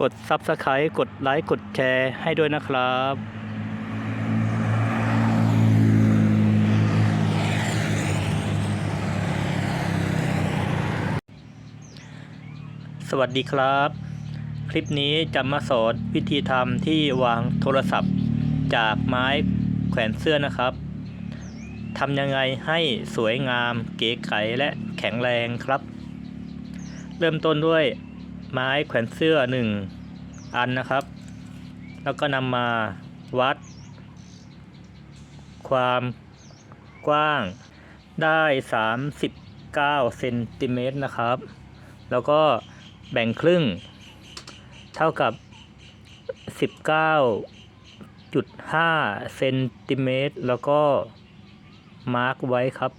กด Subscribe กดไลค์กดแชร์ให้ด้วยนะครับสวัสดีครับ คลิปนี้จะมาสอนวิธีทำที่วางโทรศัพท์ จากไม้แขวนเสื้อนะครับทำยังไงให้สวยงามเก๋ไก๋และแข็งแรงครับ เริ่มต้นด้วย ไม้แขวนเสื้อหนึ่งอันนะครับ แล้วก็นำมาวัด ความกว้างได้ 39เซนติเมตรนะครับ แล้วก็แบ่งครึ่ง เท่ากับ 19.5เซนติเมตรแล้วก็มาร์กไว้ครับ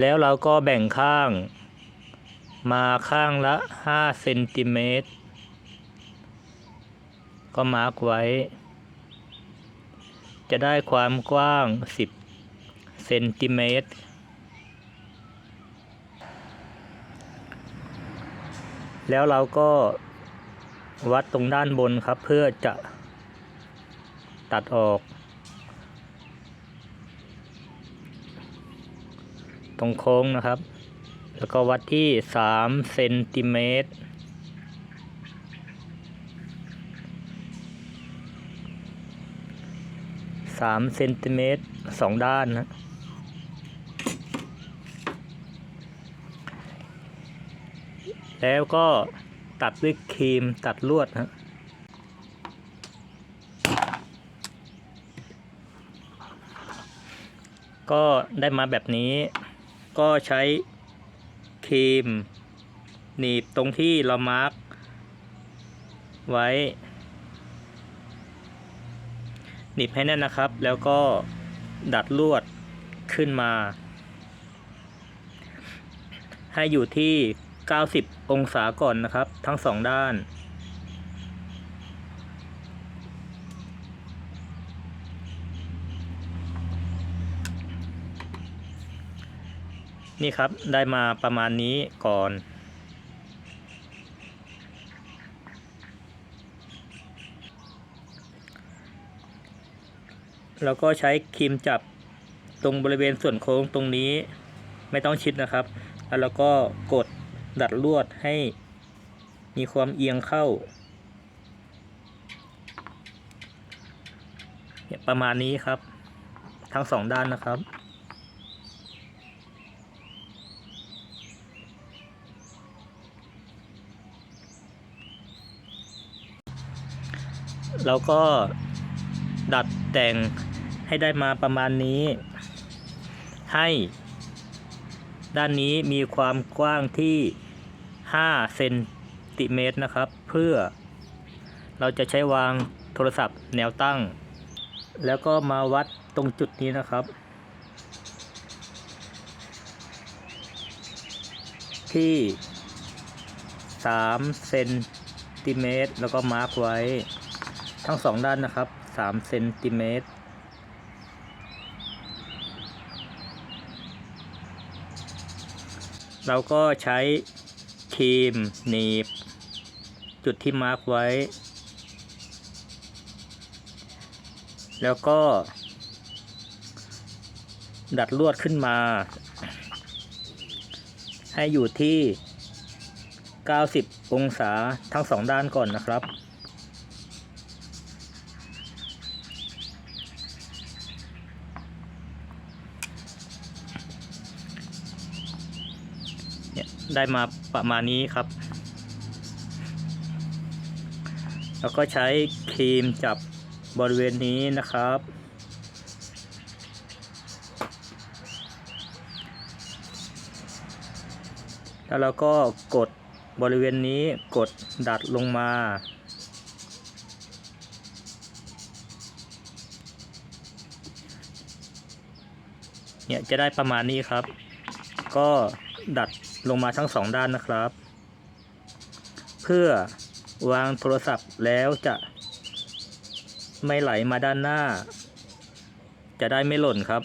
แล้วเราก็แบ่งข้าง มาข้างละ5เซนติเมตร ก็มาร์กไว้ จะได้ความกว้าง 10เซนติเมตร แล้วเราก็วัดตรงด้านบนครับเพื่อจะตัดออก ตรงโค้งนะครับ แล้วก็วัดที่3เซนติเมตรสามเซนติเมตรสองด้านนะแล้วก็ตัดด้วยครีมตัดลวดนะก็ได้มาแบบนี้ ก็ใช้ครีม หนีบตรงที่เรามาร์กไว้ หนีบให้แน่นนะครับ แล้วก็ดัดลวดขึ้นมา ให้อยู่ที่ 90 องศาก่อนนะครับ ทั้งสองด้าน นี่ครับได้มาประมาณนี้ก่อน แล้วก็ใช้ครีมจับตรงบริเวณส่วนโค้งตรงนี้ไม่ต้องชิดนะครับ แล้วเราก็กดดัดลวดให้มีความเอียงเข้า ประมาณนี้ครับ ทั้งสองด้านนะครับ เราก็ดัดแต่งให้ได้มาประมาณนี้ ให้ ด้านนี้มีความกว้างที่5เซนติเมตรนะครับ เพื่อเราจะใช้วางโทรศัพท์แนวตั้ง แล้วก็มาวัดตรงจุดนี้นะครับ ที่3เซนติเมตรแล้วก็มาร์กไว้ ทั้งสองด้านนะครับ3เซนติเมตรเราก็ใช้ครีมหนีบ จุดที่มาร์กไว้ แล้วก็ ดัดลวดขึ้นมา ให้อยู่ที่ 90 องศาทั้งสองด้านก่อนนะครับ ได้มาประมาณนี้ครับ แล้วก็ใช้ครีมจับบริเวณนี้นะครับ แล้วเราก็กดบริเวณนี้กดดัดลงมาเนี่ยจะได้ประมาณนี้ครับ ก็ ดัดลงมาทั้งสองด้านนะครับ เพื่อวางโทรศัพท์แล้วจะไม่ไหลมาด้านหน้า จะได้ไม่หล่นครับ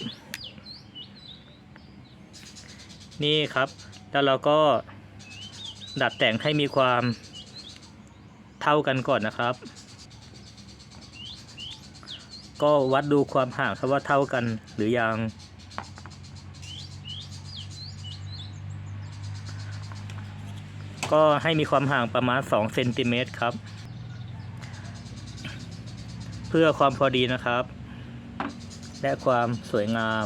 นี่ครับ แล้วเราก็ดัดแต่งให้มีความเท่ากันก่อนนะครับ ก็วัดดูความห่างครับว่าเท่ากันหรือยัง ก็ให้มีความห่างประมาณ2เซนติเมตรครับ เพื่อความพอดีนะครับ และความสวยงาม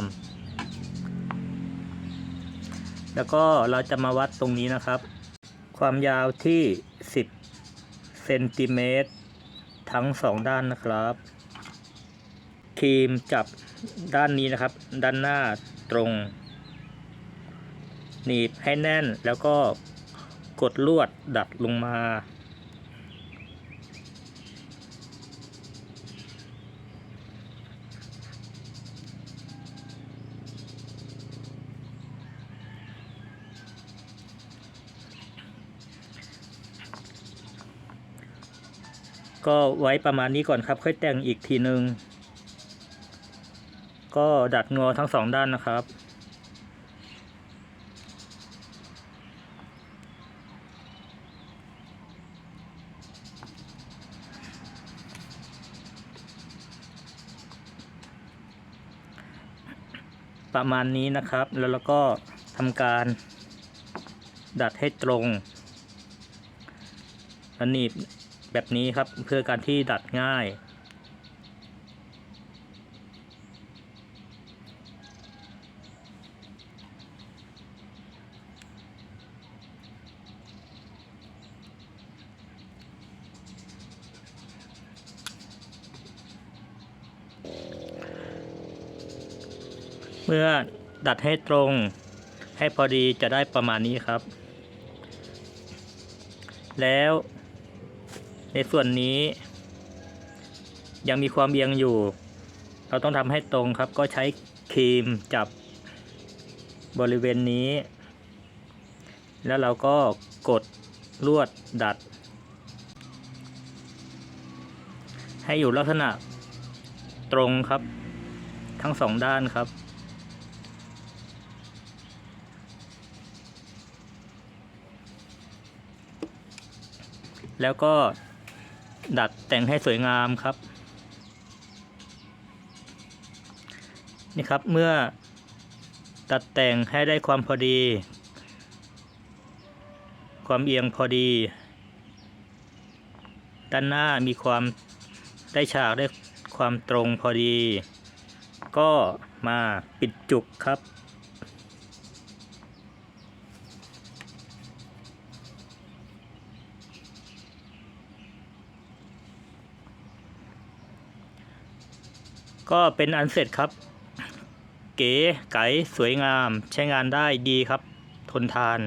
แล้วก็เราจะมาวัดตรงนี้นะครับ ความยาวที่ 10เซนติเมตรทั้งสองด้านนะครับครีมจับด้านนี้นะครับ ด้านหน้าตรง หนีบให้แน่นแล้วก็ กดลวดดัดลงมา ก็ไว้ประมาณนี้ก่อนครับ ค่อยแต่งอีกทีนึง ก็ดัดงอทั้งสองด้านนะครับ ประมาณนี้นะครับ แล้วเราก็ทำการดัดให้ตรงและหนีบแบบนี้ครับเพื่อการที่ดัดง่าย เมื่อดัดให้ตรงให้พอดีจะได้ประมาณนี้ครับ แล้วในส่วนนี้ ยังมีความเอียงอยู่ เราต้องทำให้ตรงครับ ก็ใช้ครีมจับบริเวณนี้ แล้วเราก็กดลวดดัด ให้อยู่ลักษณะตรงครับ ทั้งสองด้านครับ แล้วก็ดัดแต่งให้สวยงามครับ นี่ครับเมื่อดัดแต่งให้ได้ความพอดี ความเอียงพอดี ด้านหน้ามีความได้ฉากได้ความตรงพอดี ก็มาปิดจุกครับ ก็เป็นอันเสร็จครับ เก๋ไก๋สวยงามใช้งานได้ดีครับ ทนทาน